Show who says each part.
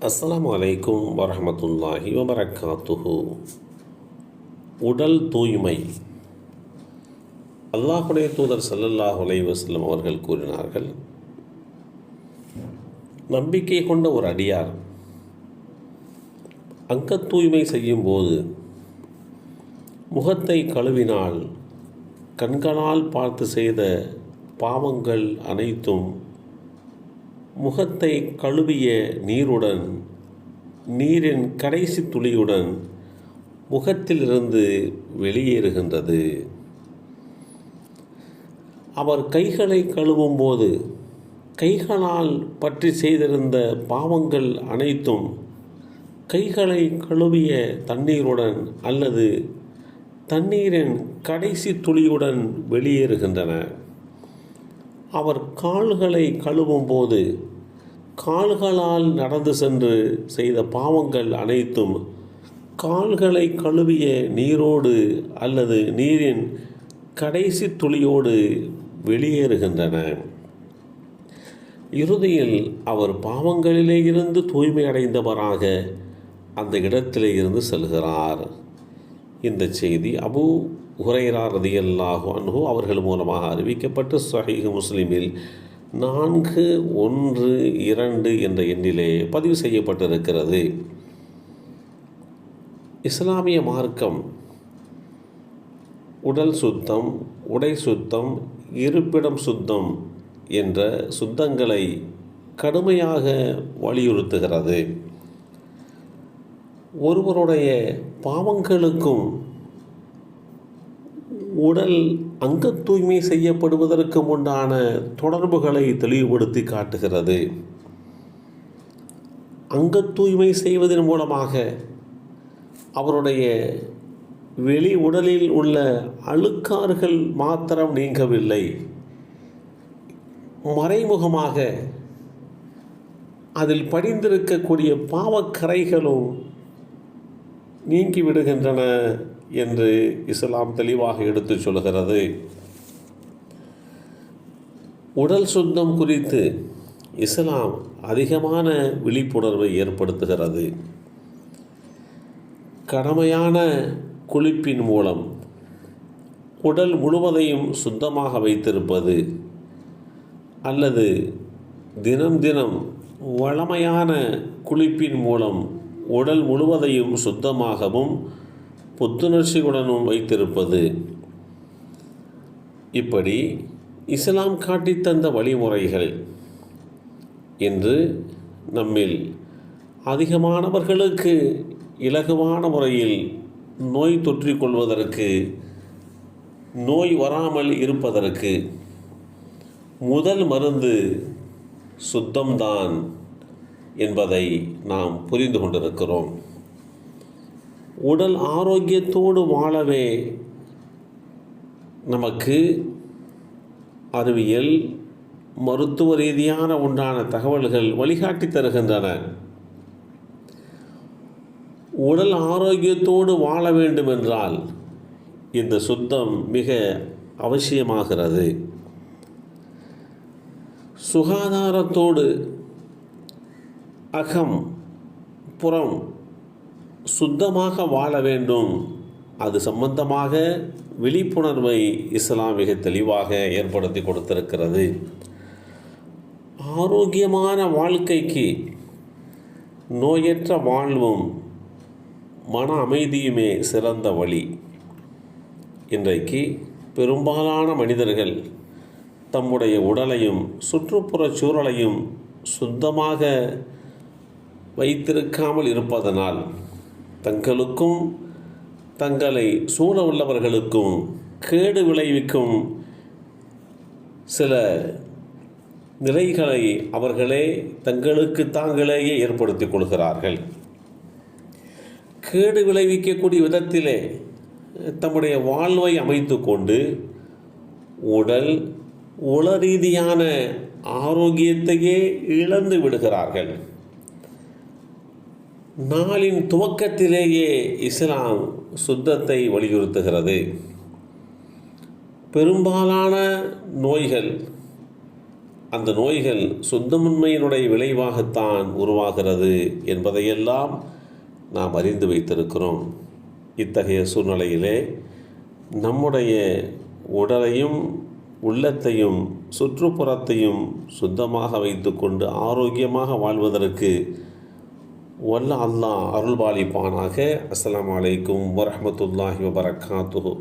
Speaker 1: அஸ்லாம் அலைக்கும் வரமத்துல்லாஹி வபரகாத்துஹு. உடல் தூய்மை. அல்லாஹுடைய தூதர் சல்லல்லாஹ் அலைஹி அவர்கள் கூறினார்கள் நம்பிக்கை கொண்ட ஒரு அடியார் அங்கத் தூய்மை செய்யும்போது முகத்தை கழுவினால் கண்களால் பார்த்து செய்த பாவங்கள் அனைத்தும் முகத்தை கழுவிய நீருடன் நீரின் கடைசி துளியுடன் முகத்திலிருந்து வெளியேறுகின்றது. அவர் கைகளை கழுவும் போது கைகளால் பற்றி செய்திருந்த பாவங்கள் அனைத்தும் கைகளை கழுவிய தண்ணீருடன் அல்லது தண்ணீரின் கடைசி துளியுடன் வெளியேறுகின்றன. அவர் கால்களை கழுவும் போது கால்களால் நடந்து சென்று செய்த பாவங்கள் அனைத்தும் கால்களை கழுவிய நீரோடு அல்லது நீரின் கடைசி துளியோடு வெளியேறுகின்றன. இறுதியில் அவர் பாவங்களிலே இருந்து தூய்மை அடைந்தவராக அந்த இடத்திலே இருந்து செல்கிறார். இந்த செய்தி அபு ஹுரைரா ரதியல்லாஹு அன்ஹு அவர்கள் மூலமாக அறிவிக்கப்பட்டு சஹீஹ் முஸ்லீமில் நான்கு ஒன்று இரண்டு என்ற எண்ணிலே பதிவு செய்யப்பட்டிருக்கிறது. இஸ்லாமிய மார்க்கம் உடல் சுத்தம் உடை சுத்தம் இருப்பிடம் சுத்தம் என்ற சுத்தங்களை கடுமையாக வலியுறுத்துகிறது. ஒருவருடைய பாவங்களுக்கும் உடல் அங்க தூய்மை செய்யப்படுவதற்கு உண்டான தொடர்புகளை தெளிவுபடுத்தி காட்டுகிறது. அங்க தூய்மை செய்வதன் மூலமாக அவருடைய வெளி உடலில் உள்ள அழுக்காறுகள் மாத்திரம் நீங்கவில்லை. மறைமுகமாக அதில் படிந்திருக்கக்கூடிய பாவக்கரைகளும் நீங்கி விடுகின்றன என்று இஸ்லாம் தெளிவாக எடுத்துச் சொல்கிறது உடல் சுத்தம் குறித்து இஸ்லாம் அதிகமான விழிப்புணர்வை ஏற்படுத்துகிறது. கடமையான குளிப்பின் மூலம் உடல் முழுவதையும் சுத்தமாக வைத்திருப்பது அல்லது தினம் தினம் வளமையான குளிப்பின் மூலம் உடல் முழுவதையும் சுத்தமாகவும் புத்துணர்ச்சியுடனும் வைத்திருப்பது. இப்படி இஸ்லாம் காட்டித்தந்த வழிமுறைகள் என்று நம்மில் அதிகமானவர்களுக்கு இலகுவான முறையில் நோய் தொற்றிக்கொள்வதற்கு நோய் வராமல் இருப்பதற்கு முதல் மருந்து சுத்தம்தான். என்பதை நாம் புரிந்து கொண்டிருக்கிறோம். உடல் ஆரோக்கியத்தோடு வாழவே நமக்கு அறிவியல் மருத்துவ ரீதியான உண்டான தகவல்கள் வழிகாட்டி தருகின்றன. உடல் ஆரோக்கியத்தோடு வாழ வேண்டும் என்றால் இந்த சுத்தம் மிக அவசியமாகிறது. சுகாதாரத்தோடு அகம் புறம் சுத்தமாக வாழ வேண்டும். அது சம்பந்தமாக விழிப்புணர்வை இஸ்லாம் மிக தெளிவாக ஏற்படுத்தி கொடுத்திருக்கிறது. ஆரோக்கியமான வாழ்க்கைக்கு நோயற்ற வாழ்வும் மன அமைதியுமே சிறந்த வழி. இன்றைக்கு பெரும்பாலான மனிதர்கள் தம்முடைய உடலையும் சுற்றுப்புறச் சூழலையும் சுத்தமாக வைத்திருக்காமல் இருப்பதனால் தங்களுக்கும் தங்களை சூழ உள்ளவர்களுக்கும் கேடு விளைவிக்கும் சில நிலைகளை அவர்களே தங்களுக்கு தாங்களேயே ஏற்படுத்திக் கொள்கிறார்கள். கேடு விளைவிக்கக்கூடிய விதத்திலே தம்முடைய வாழ்வை அமைத்து கொண்டு உடல் உள ரீதியான ஆரோக்கியத்தையே இழந்து விடுகிறார்கள். நாளின் துவக்கத்திலேயே இஸ்லாம் சுத்தத்தை வலியுறுத்துகிறது. பெரும்பாலான நோய்கள் அந்த நோய்கள் சுத்தமின்மையினுடைய விளைவாகத்தான் உருவாகிறது என்பதையெல்லாம் நாம் அறிந்து வைத்திருக்கிறோம். இத்தகைய சூழ்நிலையிலே நம்முடைய உடலையும் உள்ளத்தையும் சுற்றுப்புறத்தையும் சுத்தமாக வைத்துக்கொண்டு ஆரோக்கியமாக வாழ்வதற்கு வல்ல அல்லாஹ் அருள்பாலிப்பானாக அஸ்ஸலாமு அலைக்கும் வரஹ்மத்துல்லாஹி வபரகாத்துஹு